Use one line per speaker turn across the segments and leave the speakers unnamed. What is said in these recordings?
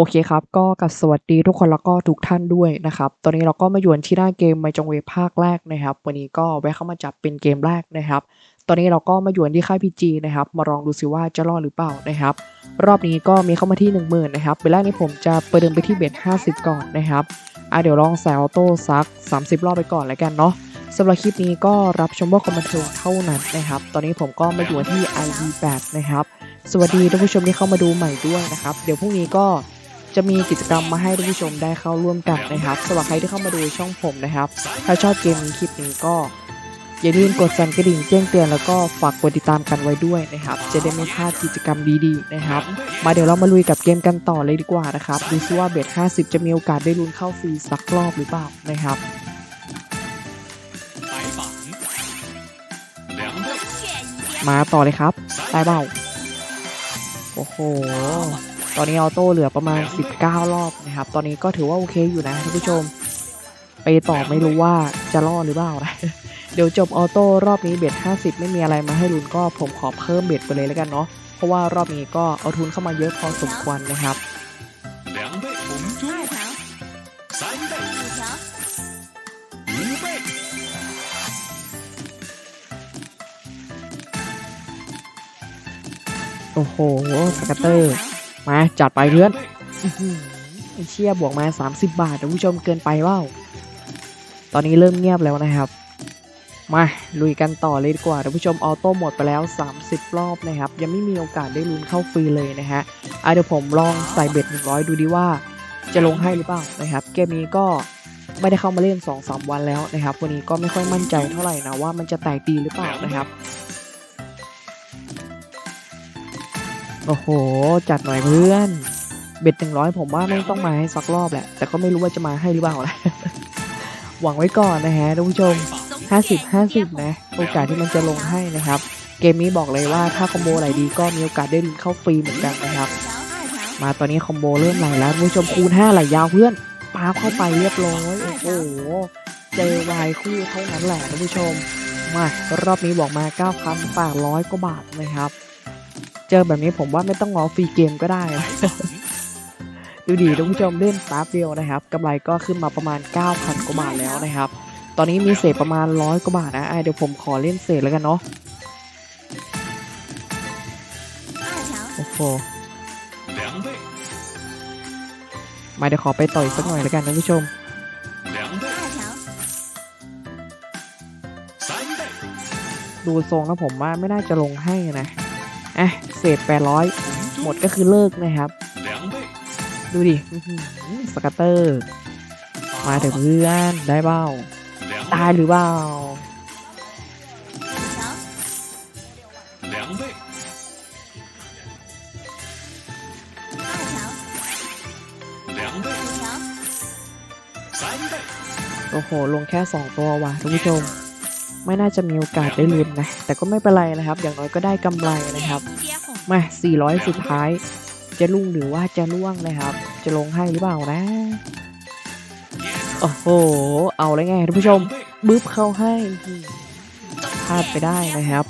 โอเคครับ ก็กับสวัสดีทุกคนแล้วก็ทุกท่านด้วยนะครับ ตอนนี้เราก็มาอยู่กันที่หน้าเกม My จงเวภาคแรกนะครับ วันนี้ก็แวะเข้ามาจับเป็นเกมแรกนะครับ ตอนนี้เราก็มาอยู่กันที่ค่าย PG นะครับ มาลองดูซิว่าจะรอดหรือเปล่านะครับ รอบนี้ก็มีเข้ามาที่ 10,000นะครับเวลานี้ผมจะประเดิมไปที่เบส50 ก่อนนะครับ อะเดี๋ยวลองแซวออโต้ซัก 30 รอบไปก่อนแล้วกันเนาะสำหรับคลิปนี้ก็รับชมว่าคอมบันเทิงเท่านั้นนะครับ ตอนนี้ผมก็มาอยู่ที่ ID8 นะครับ สวัสดีท่านผู้ชมที่เข้ามาดูใหม่ด้วยนะครับ เดี๋ยวพรุ่งนี้ก็ จะมีกิจกรรมมาให้ท่านผู้ชมได้เข้าร่วมกันนะครับสำหรับใครที่เข้ามาดูช่องผมนะครับ ถ้าชอบเกมคลิปนี้ก็อย่าลืมกดสั่นกระดิ่งแจ้งเตือนแล้วก็ฝากกดติดตามกันไว้ด้วยนะครับ จะได้ไม่พลาดกิจกรรมดีๆนะครับ มาเดี๋ยวเรามาลุยกับเกมกันต่อเลยดีกว่านะครับดูซิว่าเบท50 จะมีโอกาสได้ลุ้นเข้าฟรีสักรอบหรือเปล่านะครับมาต่อเลยครับตายเบาโอ้โห ตอนนี้ออโต้เหลือประมาณ 19 รอบนะครับ ตอนนี้ก็ถือว่าโอเคอยู่นะท่านผู้ชม ไปต่อไม่รู้ว่าจะรอดหรือเปล่านะเดี๋ยวจบออโต้รอบนี้เบ็ด50 ไม่มีอะไรมาให้ลุนก็ผมขอเพิ่มเบ็ดไปเลยแล้วกันเนาะเพราะว่ารอบนี้ก็เอาทุนเข้ามาเยอะพอสมควรนะครับโอ้โหสกัตเตอร์ มาจัดไปเพื่อนเชี่ยบวกมา 30 บาทท่านผู้ชมเกินไปเปล่า ตอนนี้เริ่มเงียบแล้วนะครับ มาลุยกันต่อเลยดีกว่าท่านผู้ชมออโต้หมดไปแล้ว 30 รอบนะครับ ยังไม่มีโอกาสได้ลุ้นเข้าฟรีเลยนะฮะอะเดี๋ยวผมลองใส่เบ็ด100 ดูดีว่าจะลงให้หรือเปล่านะครับ เกมนี้ก็ไม่ได้เข้ามาเล่น 2-3 วันแล้วนะครับ วันนี้ก็ไม่ค่อยมั่นใจเท่าไหร่นะว่ามันจะแตกดีหรือเปล่านะครับ โอ้โห จัดหน่อยเพื่อน เบ็ดหนึ่งร้อยผมว่าไม่ต้องมาให้สักรอบแหละ แต่ก็ไม่รู้ว่าจะมาให้หรือเปล่านะหวังไว้ก่อนนะฮะทุกผู้ชม 50 50 นะ โอกาสที่มันจะลงให้นะครับ เกมนี้บอกเลยว่าถ้าคอมโบไหลดีก็มีโอกาสได้ลุ้นเข้าฟรีเหมือนกันนะครับ มาตอนนี้คอมโบเริ่มไหลแล้วผู้ชมคูณ5ไหลยาวเพื่อนปาเข้าไปเรียบร้อย โอ้โห เจวายคู่เท่านั้นแหละท่านผู้ชม มารอบนี้บอกมา9คำฝากร้อยกว่าบาทนะครับ เจอแบบนี้ผมว่าไม่ต้องงอฟรีเกมก็ได้ ดูดีท่านผู้ชมเล่นแป๊บเดียวนะครับกำไรก็ขึ้นมาประมาณ 9,000 กว่าบาทแล้วนะครับ ตอนนี้มีเศษประมาณ 100 กว่าบาทนะเดี๋ยวผมขอเล่นเศษแล้วกันเนาะโอ้โหมาเดี๋ยวขอไปต่อยสักหน่อยแล้วกันท่านผู้ชมดูทรงแล้วผมว่าไม่น่าจะลงให้นะ เศษแปดร้อยหมดก็คือเลิกนะครับ ดูดิสกัตเตอร์ มาถึงเพื่อนได้เบ้าตายหรือเปล่าโอ้โห ลงแค่สองตัวว่ะทุกผู้ชม ไม่น่าจะมีโอกาสได้ลุ้นนะ แต่ก็ไม่เป็นไรนะครับ อย่างน้อยก็ได้กำไรนะครับ มา 400 สุดท้าย จะลุ่งหรือว่าจะล่วงนะครับ จะลงให้หรือเปล่านะ โอ้โห เอาเลยไงทุกผู้ชมบึ้บเข้าให้พลาดไปได้นะครับ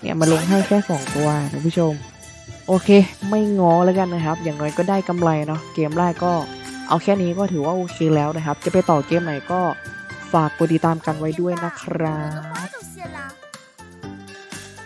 เนี่ยมาลงให้แค่สองตัวทุกผู้ชม โอเค ไม่งอแล้วกันนะครับ อย่างน้อยก็ได้กำไรเนาะ เกมแรกก็เอาแค่นี้ก็ถือว่าโอเคแล้วนะครับ จะไปต่อเกมไหนก็ ฝากกดติดตามกันไว้ด้วยนะครับ